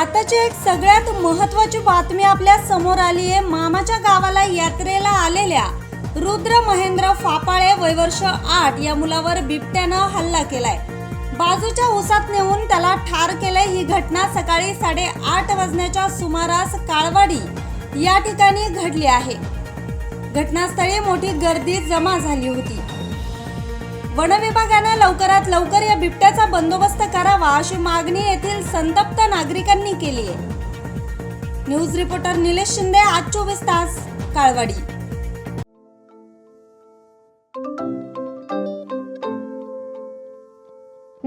आताची एक सगळ्यात महत्वाची बातमी आपल्यासमोर आली आहे. मामाच्या गावाला यात्रेला आलेल्या रुद्र महेंद्र फापाळे वयवर्ष आठ या मुलावर बिबट्यानं हल्ला केलाय. बाजूच्या उसात नेऊन त्याला ठार केलंय ही घटना सकाळी साडेआठ वाजण्याच्या सुमारास काळवाडी या ठिकाणी घडली आहे. घटनास्थळी मोठी गर्दी जमा झाली होती. वनविभागानं लवकरात लवकर या बिबट्याचा बंदोबस्त करावा अशी मागणी येथील संतप्त नागरिकांनी केली आहे. न्यूज रिपोर्टर निलेश शिंदे आज चोवीस तास काळवाडी.